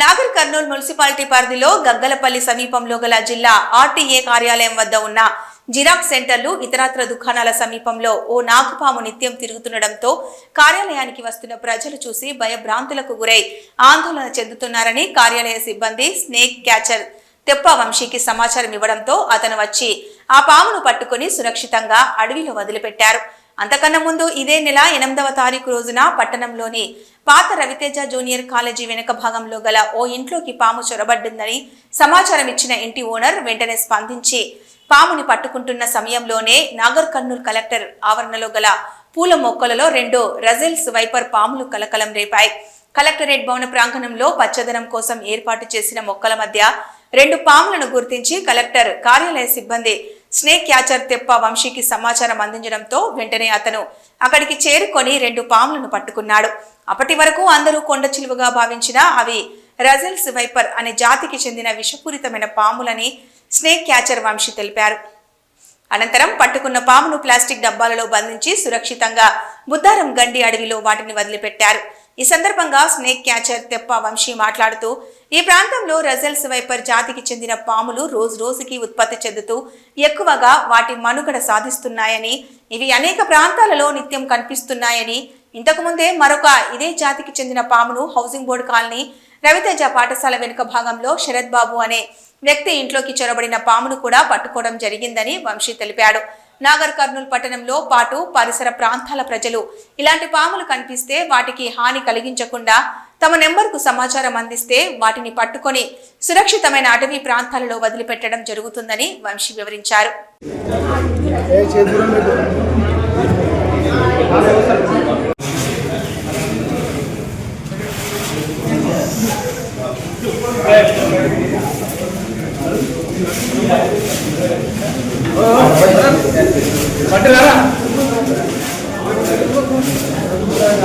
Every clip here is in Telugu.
నాగర్ కర్నూలు మున్సిపాలిటీ పరిధిలో గగ్గలపల్లి సమీపంలో గల జిల్లా ఆర్టీఏ కార్యాలయం వద్ద ఉన్న జిరాక్స్ సెంటర్లు ఇతరత్ర దుకాణాల సమీపంలో ఓ నాగుపాము నిత్యం తిరుగుతుండటంతో కార్యాలయానికి వస్తున్న ప్రజలు చూసి భయభ్రాంతులకు గురై ఆందోళన చెందుతున్నారని కార్యాలయ సిబ్బంది స్నేక్ క్యాచర్ తెప్ప వంశీకి సమాచారం ఇవ్వడంతో అతను వచ్చి ఆ పామును పట్టుకుని సురక్షితంగా అడవిలో వదిలిపెట్టారు. అంతకన్నా ముందు ఇదే నెల ఎనిమిదవ తారీఖు రోజున పట్టణంలోని పాత రవితేజ జూనియర్ కాలేజీ వెనుక భాగంలో గల ఓ ఇంట్లోకి పాము చొరబడ్డిందని సమాచారం ఇచ్చిన ఇంటి ఓనర్ వెంటనే స్పందించి పాముని పట్టుకుంటున్న సమయంలోనే నాగర్ కర్నూలు కలెక్టర్ ఆవరణలో గల పూల మొక్కలలో రెండు రజెల్స్ వైపర్ పాములు కలకలం రేపాయి. కలెక్టరేట్ భవన ప్రాంగణంలో పచ్చదనం కోసం ఏర్పాటు చేసిన మొక్కల మధ్య రెండు పాములను గుర్తించి కలెక్టర్ కార్యాలయ సిబ్బంది స్నేక్ క్యాచర్ తెప్ప వంశీకి సమాచారం అందించడంతో వెంటనే అతను అక్కడికి చేరుకొని రెండు పాములను పట్టుకున్నాడు. అప్పటి వరకు అందరూ కొండ చిలువగా భావించిన అవి రజల్స్ వైపర్ అనే జాతికి చెందిన విషపూరితమైన పాములని స్నేక్ క్యాచర్ వంశీ తెలిపారు. అనంతరం పట్టుకున్న పామును ప్లాస్టిక్ డబ్బాలలో బంధించి సురక్షితంగా బుద్దారం గండి అడవిలో వాటిని వదిలిపెట్టారు. ఈ సందర్భంగా స్నేక్ క్యాచర్ తెప్ప వంశీ మాట్లాడుతూ ఈ ప్రాంతంలో రజల్స్ వైపర్ జాతికి చెందిన పాములు రోజు రోజుకి ఉత్పత్తి చెందుతూ ఎక్కువగా వాటి మనుగడ సాధిస్తున్నాయని ఇవి అనేక ప్రాంతాలలో నిత్యం కనిపిస్తున్నాయని ఇంతకుముందే మరొక ఇదే జాతికి చెందిన పామును హౌసింగ్ బోర్డు కాలనీ రవితేజ పాఠశాల వెనుక భాగంలో శరత్ బాబు అనే వ్యక్తి ఇంట్లోకి చొరబడిన పామును కూడా పట్టుకోవడం జరిగిందని వంశీ తెలిపాడు. నాగర్ కర్నూలు పట్టణంలో పాటు పరిసర ప్రాంతాల ప్రజలు ఇలాంటి పాములు కనిపిస్తే వాటికి హాని కలిగించకుండా తమ నెంబర్కు సమాచారం అందిస్తే వాటిని పట్టుకొని సురక్షితమైన అటవీ ప్రాంతాలలో వదిలిపెట్టడం జరుగుతుందని వంశీ వివరించారు.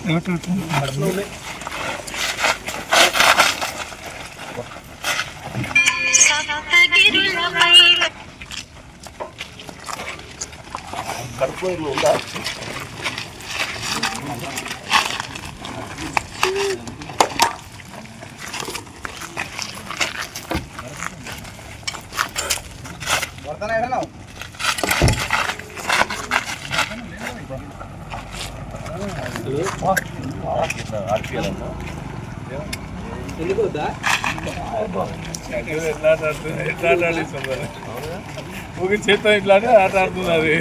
చేతులు మీకు సప్తగిరులపై ఎట్లా ఒక చేత ఇట్లానే ఆట ఆడిస్తున్నారు ఊరికి చేత్తో ఆడుతుంది అది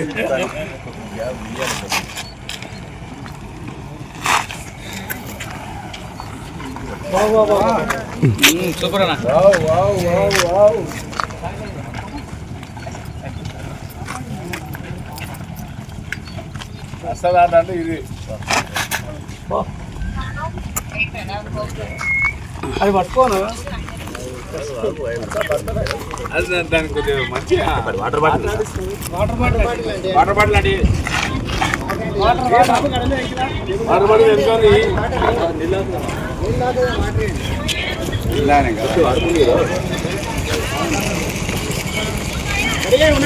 అసలు ఆట అంటే ఇది. అది పట్టుకోను? అది దానికి కొద్దిగా మంచిగా వాటర్ బాటిల్ వాటర్ బాటిల్ అండి. వాటర్ బాటిల్ అండి. వాటర్ బాటిల్ వాటర్ బాటిల్ ఎంచుకొని ఇచ్చిరానా అన్న,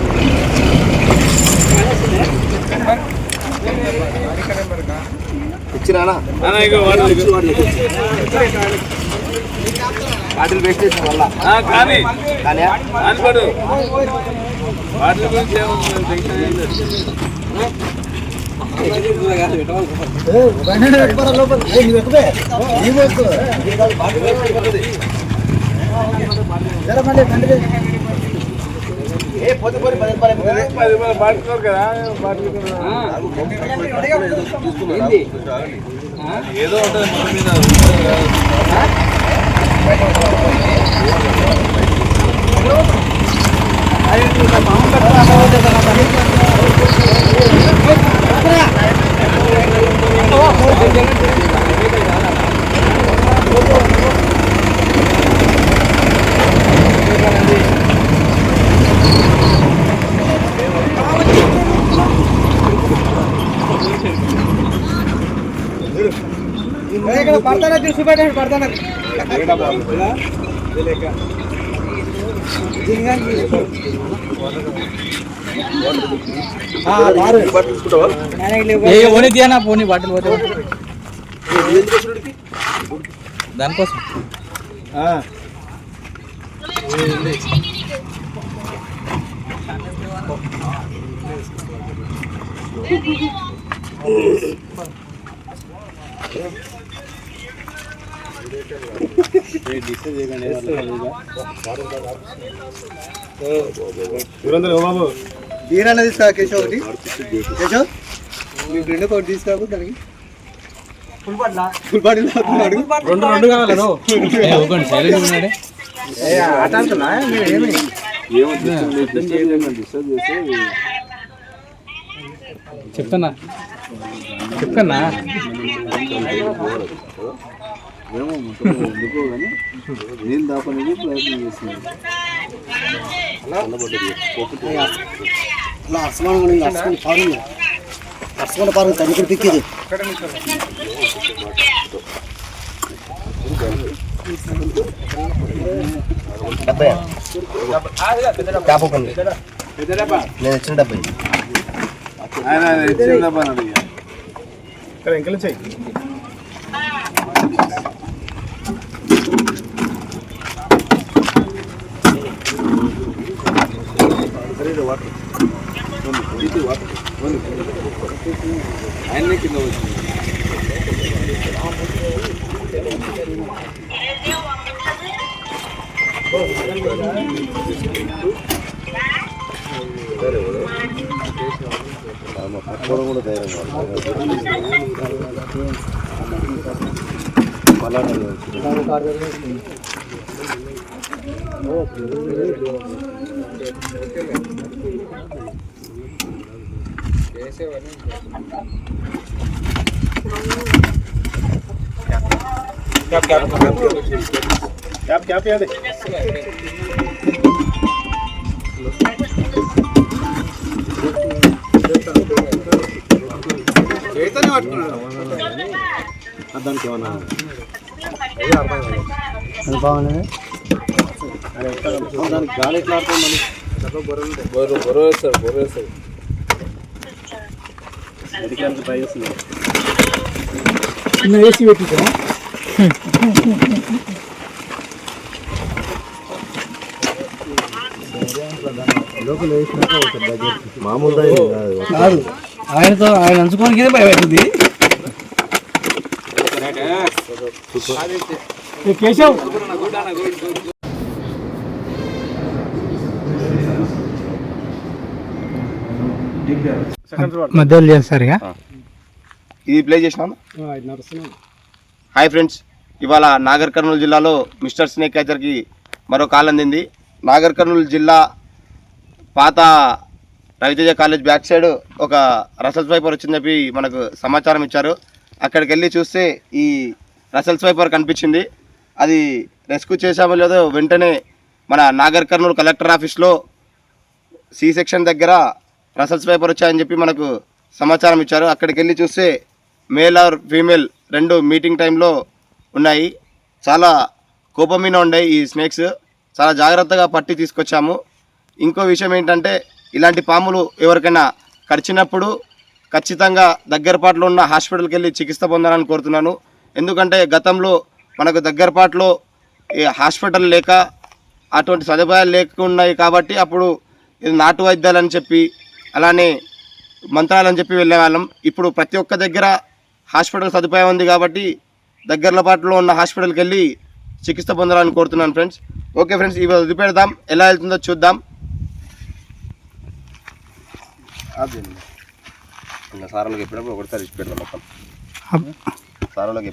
ఇగో. బాటిల్ వేస్టేజ్ వల్ల ఆ, కానీ. కానీ వాటర్ గురించి బాటిల్ కదా ఏదో? ఉంటుంది మన మీద ఇక్కడ పడతానా చూసి పెట్టండి పడతానా ఏ ఓని తీయనా పోనీ బాటిల్ పోతే దానికోసం బాబు తీరన్న తీసుకురా కేశవ్ ఒకటి. కేశవ్ మీ ఫ్రెండ్ ఒకటి తీసుకురాకు దానికి. ఫుల్ బాటిల్ ఫుల్ బాటిల్ రెండు రెండు కావాలి రో ఒకటి సైలెంట్ ఉన్నాడే ఆట ఆడుతున్నా? మీరు ఏమి? చెప్తున్నా. చెప్తున్నా. నీళ్ళు దాపనికి ప్రయత్నం చేస్తున్నాను అసమానం అసమానం పారుంది అసమానం పారుంది తల్లి ఇక్కడ పిక్కేది. డెబ్బై నేను ఇచ్చిన డెబ్బై ఇచ్చిన డబ్బా అన్నాడు ఇక. ఇక్కడ ఎంకలు చెయ్యి ఆయన్నే కింద వచ్చింది పట్టుకోవడం కూడా ధైర్యం క్యాప్ క్యాప్ ఇవ్వండి దానికి ఏమన్నా బాగుంది దానికి గాలి ఎట్లా ఆడుతుంది మళ్ళీ బొర్ర బొర్ర వేస్తారు బొర్ర వేస్తారు వెతికేందుకు ట్రై చేస్తుంది ఏసీ పెట్టించా మామూలు కాదు. ఆయనతో ఆయన అంచుకోనికి ఇదే కేశవ్? మధ్యలో చేస్తారు ఇక. ఇది ప్లే చేసినాను హాయ్ ఫ్రెండ్స్ ఇవాళ నాగర్ కర్నూలు జిల్లాలో మిస్టర్ స్నేక్ క్యాచర్కి మరో కాల్ అందింది. నాగర్ కర్నూలు జిల్లా పాత రవితేజ కాలేజ్ బ్యాక్ సైడ్ ఒక రసల్స్ వైపర్ వచ్చిందని చెప్పి మనకు సమాచారం ఇచ్చారు. అక్కడికి వెళ్ళి చూస్తే ఈ రసల్స్ వైపర్ కనిపించింది. అది రెస్క్యూ చేశామో లేదో వెంటనే మన నాగర్ కర్నూలు కలెక్టర్ ఆఫీస్లో సి సెక్షన్ దగ్గర రసల్స్ పేపర్ వచ్చాయని చెప్పి మనకు సమాచారం ఇచ్చారు. అక్కడికి వెళ్ళి చూస్తే మేల్ ఆర్ ఫీమేల్ రెండు మీటింగ్ టైంలో ఉన్నాయి. చాలా కోపం మీద ఉన్నాయి ఈ స్నేక్స్. చాలా జాగ్రత్తగా పట్టి తీసుకొచ్చాము. ఇంకో విషయం ఏంటంటే ఇలాంటి పాములు ఎవరికైనా కరిచినప్పుడు ఖచ్చితంగా దగ్గరపాట్లో ఉన్న హాస్పిటల్కి వెళ్ళి చికిత్స పొందాలని కోరుతున్నాను. ఎందుకంటే గతంలో మనకు దగ్గరపాటులో ఈ హాస్పిటల్ లేక అటువంటి సదుపాయాలు లేకున్నాయి కాబట్టి అప్పుడు ఇది నాటు వైద్యాలని చెప్పి అలానే మంత్రాలని చెప్పి వెళ్ళేవాళ్ళం. ఇప్పుడు ప్రతి ఒక్క దగ్గర హాస్పిటల్ సదుపాయం ఉంది కాబట్టి దగ్గరలో పాటులో ఉన్న హాస్పిటల్కి వెళ్ళి చికిత్స పొందాలని కోరుతున్నాను ఫ్రెండ్స్. ఓకే ఫ్రెండ్స్ ఇవి వదిలిపెడదాం. ఎలా వెళ్తుందో చూద్దాం. సారాలకు ఎప్పుడప్పుడు ఒకటిసారి ఇచ్చి పెడదాం మొత్తం. సారాలకు